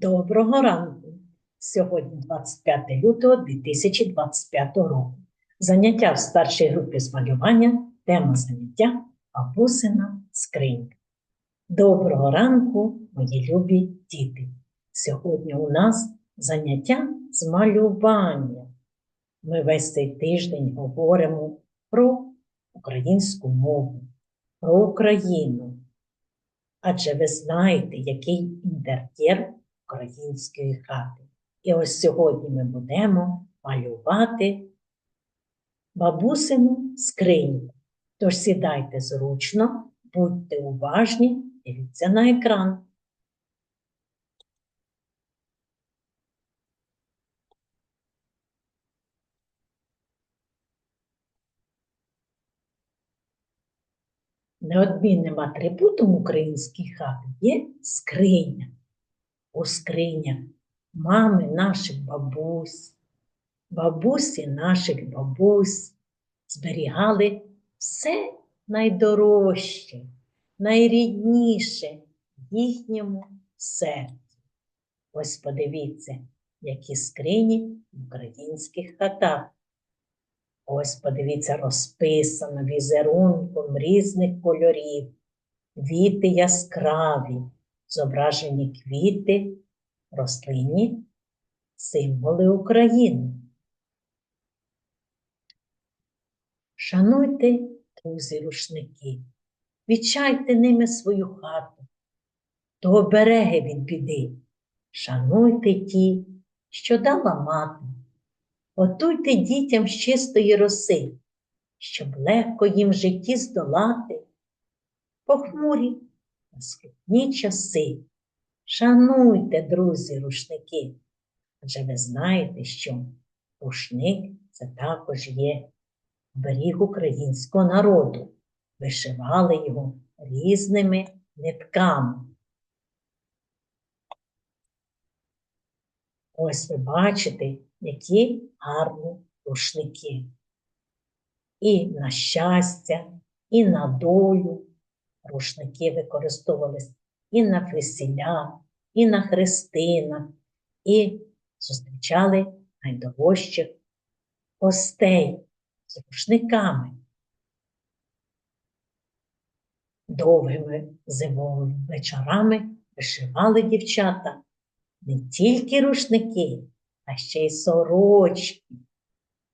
Доброго ранку! Сьогодні 25 лютого 2025 року. Заняття в старшій групі з малювання, тема заняття бабусина скринька. Доброго ранку, мої любі діти! Сьогодні у нас заняття з малювання. Ми весь цей тиждень говоримо про українську мову, про Україну. Адже ви знаєте, який інтер'єр української хати. І ось сьогодні ми будемо малювати бабусину скриньку. Тож сідайте зручно, будьте уважні, дивіться на екран. Неодмінним атрибутом української хати є скриня. У скринях мами наших бабусь, бабусі наших бабусь зберігали все найдорожче, найрідніше їхньому серці. Ось подивіться, які скрині в українських хатах. Ось подивіться, розписано візерунком різних кольорів, віти яскраві, зображені квіти, рослинні, символи України. Шануйте, друзі, рушники, відчайте ними свою хату, то обереги від біди, шануйте ті, що дала мати. Готуйте дітям з чистої роси, щоб легко їм в житті здолати похмурі скрутні часи. Шануйте, друзі, рушники, адже ви знаєте, що рушник це також є беріг українського народу. Вишивали його різними нитками. Ось ви бачите, які гарні рушники. І на щастя, і на долю рушники використовувались і на весілля, і на хрестинах, і зустрічали найдорожчих гостей з рушниками. Довгими зимовими вечорами вишивали дівчата не тільки рушники, а ще й сорочки.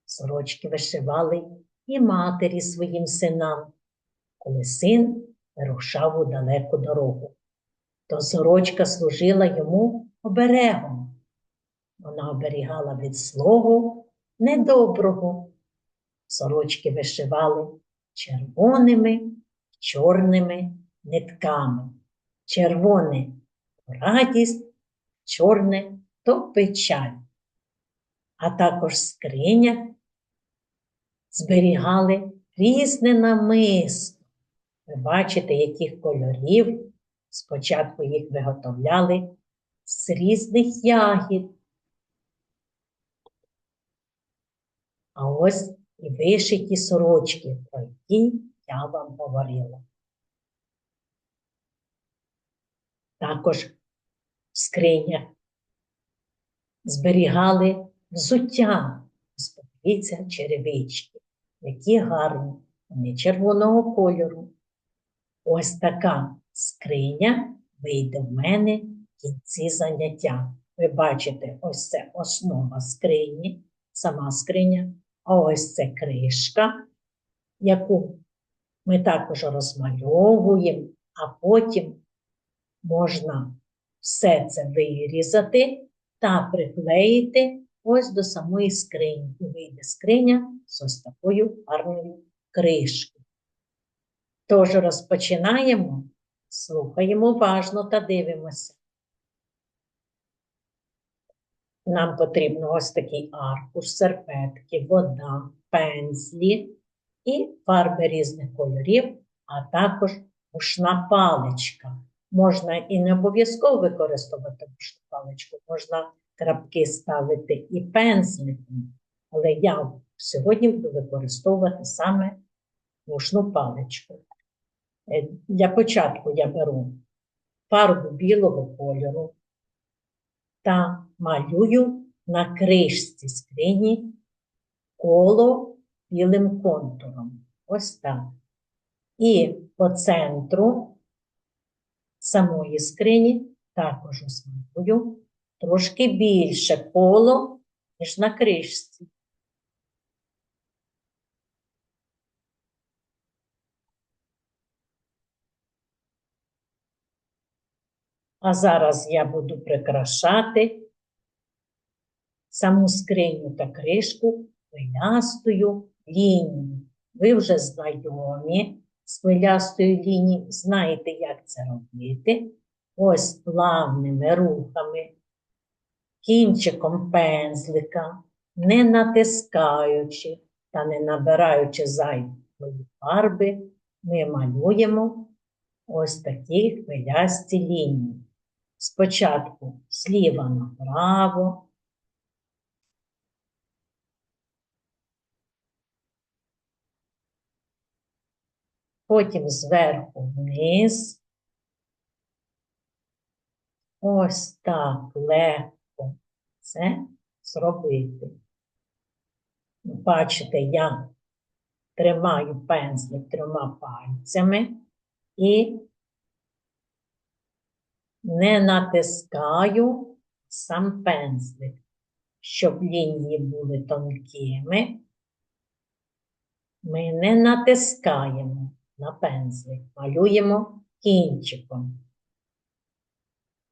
Сорочки вишивали і матері своїм синам, коли син вирушав у далеку дорогу. То сорочка служила йому оберегом. Вона оберігала від слогу недоброго. Сорочки вишивали червоними чорними нитками. Червоне то радість, чорне то печаль а також скриня зберігали різне намисто. Ви бачите, яких кольорів спочатку їх виготовляли з різних ягід. А ось і вишиті сорочки, про які я вам говорила. Також в скринях зберігали взуття. Подивіться черевички, які гарні, вони червоного кольору. Ось така скриня вийде в мене в кінці заняття. Ви бачите, ось це основа скрині, сама скриня, а ось це кришка, яку ми також розмальовуємо, а потім можна все це вирізати та приклеїти ось до самої скрині. І вийде скриня з ось такою гарною кришкою. Тож розпочинаємо, слухаємо уважно та дивимося. Нам потрібно ось такий аркуш, серпетки, вода, пензлі і фарби різних кольорів, а також ушна паличка. Можна і не обов'язково використовувати ушну паличку, можна крапки ставити і пензликом, але я сьогодні буду використовувати саме мушну паличку. Е, для початку я беру фарбу білого кольору, та малюю на кришці скрині коло білим контуром. Ось так. І по центру самої скрині також осмалюю трошки більше коло, ніж на кришці. А зараз я буду прикрашати саму скриню та кришку хвилястою лінією. Ви вже знайомі з хвилястою лінією, знаєте, як це робити. Ось плавними рухами, кінчиком пензлика, не натискаючи та не набираючи зайвої фарби, ми малюємо ось такі хвилясті лінії. Спочатку зліва направо, потім зверху вниз. Ось так легко це зробити. Бачите, я тримаю пензлик трьома пальцями і не натискаю сам пензлик, щоб лінії були тонкими. Ми не натискаємо на пензлик, малюємо кінчиком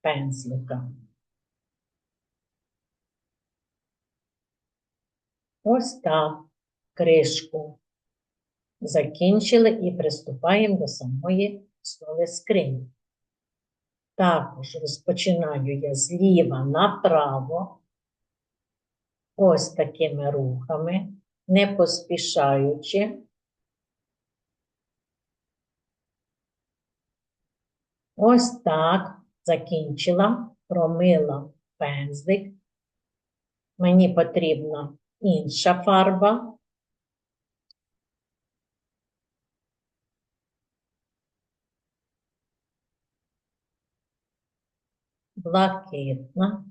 пензлика. Ось так кришку закінчили і приступаємо до самої основи скрині. Також розпочинаю я зліва направо, ось такими рухами, не поспішаючи. Ось так закінчила, промила пензлик. Мені потрібна інша фарба. Блакитна.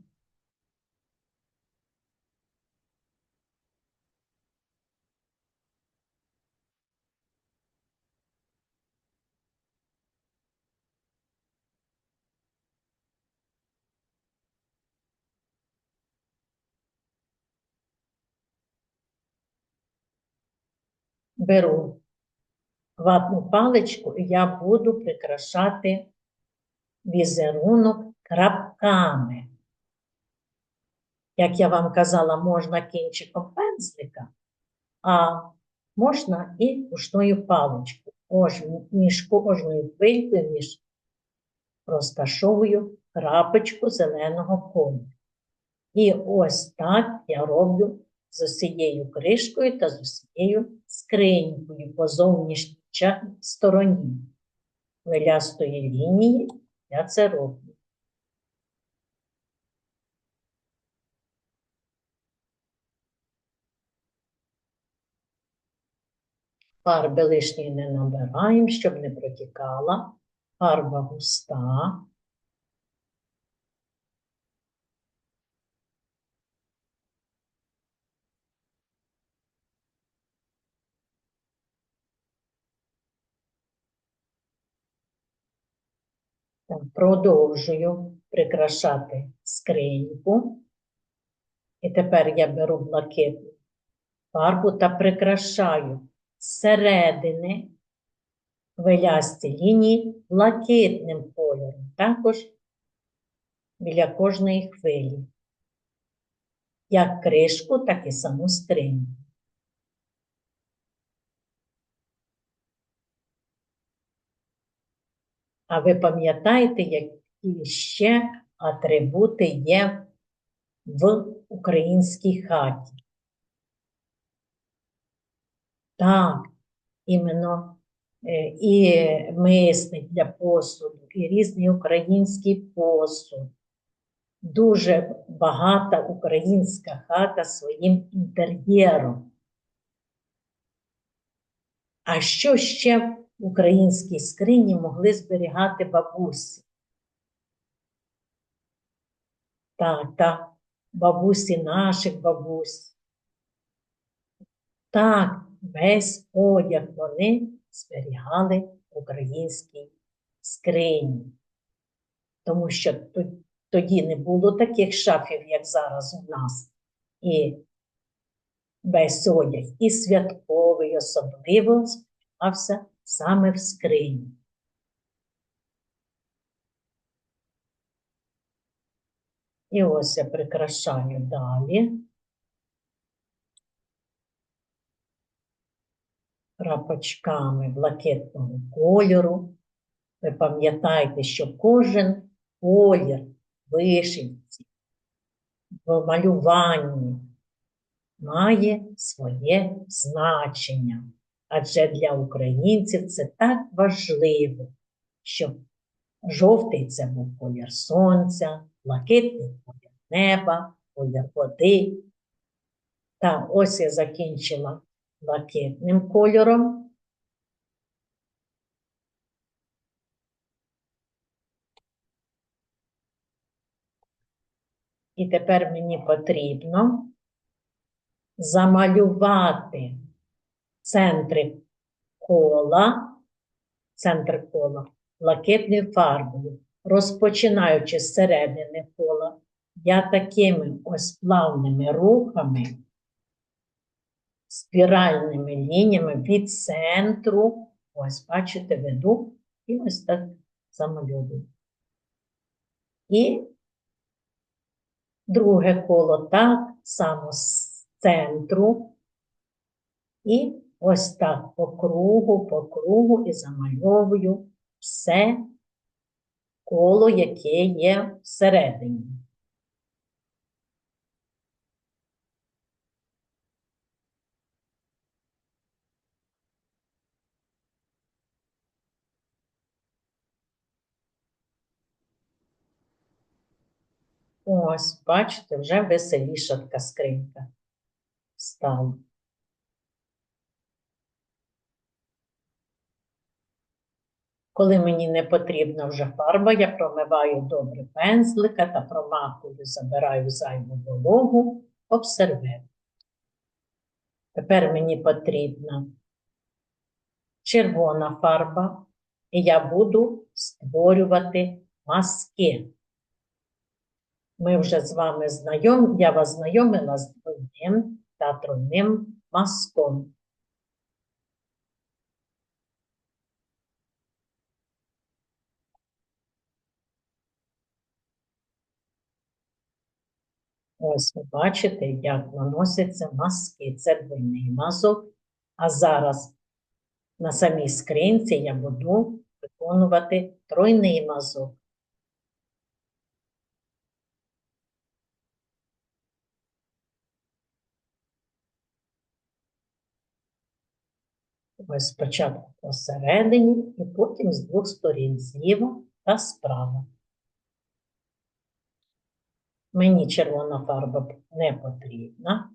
Беру ватну паличку і я буду прикрашати візерунок крапками. Як я вам казала, можна кінчиком пензлика, а можна і пушною паличкою. Між кожною хвилькою між розташовую крапочку зеленого кольору. І ось так я роблю з усією кришкою та з усією скринькою по зовнішній стороні хвилястої лінії я це роблю. Фарби лишньої не набираємо, щоб не протікала. Фарба густа. Продовжую прикрашати скриньку. І тепер я беру блакитну фарбу та прикрашаю зсередини хвилясті лінії блакитним кольором, також біля кожної хвилі, як кришку, так і саму скриньку. А ви пам'ятаєте, які ще атрибути є в українській хаті? Так, іменно е, і мисник для посуду, і різний український посуд. Дуже багата українська хата своїм інтер'єром. А що ще в українській скрині могли зберігати бабусі? тата, бабусі наших бабусь. Так, весь одяг вони зберігали в українській скрині. Тому що тоді не було таких шафів, як зараз у нас. І весь одяг, і святковий особливо зберігався саме в скрині. І ось я прикрашаю далі. Рапочками блакитного кольору. Ви пам'ятаєте, що кожен колір вишивці в малюванні має своє значення. Адже для українців це так важливо, щоб жовтий це був колір сонця, блакитний колір неба, колір води. Та ось я закінчила блакитним кольором. І тепер мені потрібно замалювати центри кола, центр кола блакитною фарбою, розпочинаючи з середини кола, я такими ось плавними рухами, спіральними лініями від центру, ось, бачите, веду і ось так замальовую. І друге коло так само з центру. І ось так по кругу, по кругу і замальовую все коло, яке є всередині. Ось, бачите, вже веселіша така скринька стала. Коли мені не потрібна вже фарба, я промиваю добре пензлика та промакую, забираю зайву вологу об серветку. Тепер мені потрібна червона фарба, і я буду створювати маски. Ми вже з вами знайомі, я вас знайомила з двойним та тройним маском. Ось ви бачите, як наносяться маски. Це двойний мазок. А зараз на самій скринці я буду виконувати тройний мазок. Ось спочатку посередині і потім з двох сторін, зліва та справа. Мені червона фарба не потрібна.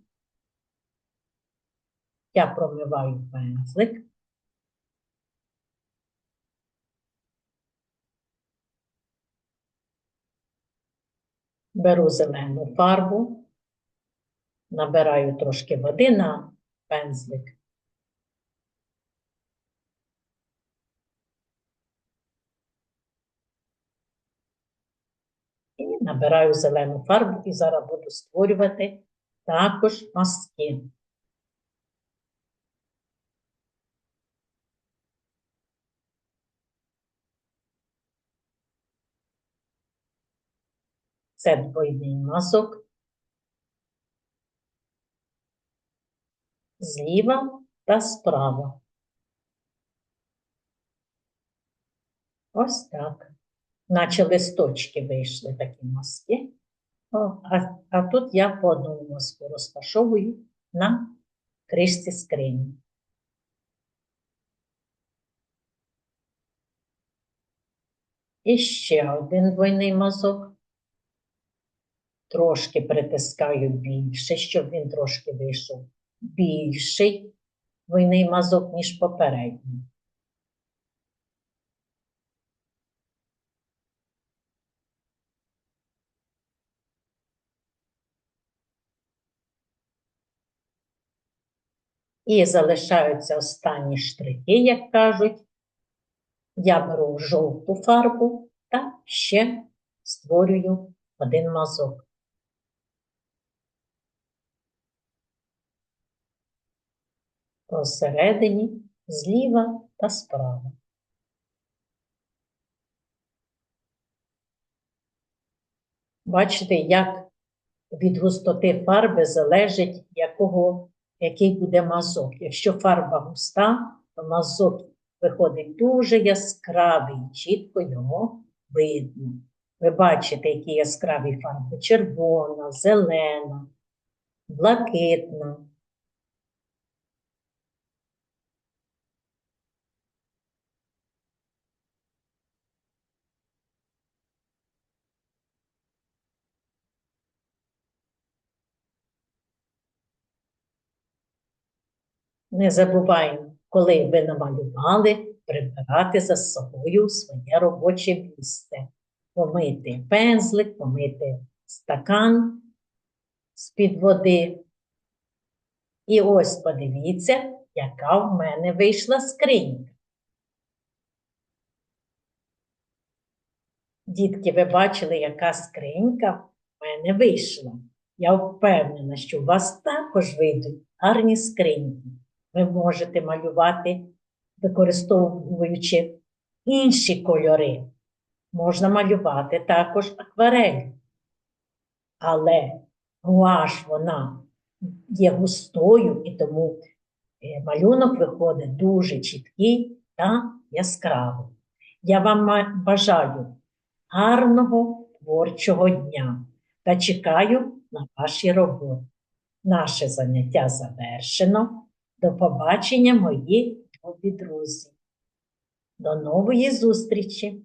Я промиваю пензлик. Беру зелену фарбу, набираю трошки води на пензлик. І набираю зелену фарбу і зараз буду створювати також маски. Це двойний мазок. Зліва та справа. Ось так. Наче листочки вийшли такі маски. О, а, а тут я по одному мазку розташовую на кришці скрині. І ще один двойний мазок. Трошки притискаю більше, щоб він трошки вийшов більший двойний мазок, ніж попередній. І залишаються останні штрихи, як кажуть. Я беру жовту фарбу та ще створюю один мазок. Посередині, зліва та справа. Бачите, як від густоти фарби залежить, якого, який буде мазок. Якщо фарба густа, то мазок виходить дуже яскравий, чітко його видно. Ви бачите, які яскраві фарби: червона, зелена, блакитна. Не забуваємо, коли ви намалювали, прибирати за собою своє робоче місце. Помити пензлик, помити стакан з-під води. І ось подивіться, яка в мене вийшла скринька. Дітки, ви бачили, яка скринька в мене вийшла. Я впевнена, що у вас також вийдуть гарні скриньки. Ви можете малювати, використовуючи інші кольори. Можна малювати також акварель. Але гуаш вона є густою, і тому е, малюнок виходить дуже чіткий та яскравий. Я вам бажаю гарного творчого дня та чекаю на ваші роботи. Наше заняття завершено. До побачення, мої любі друзі. До нової зустрічі!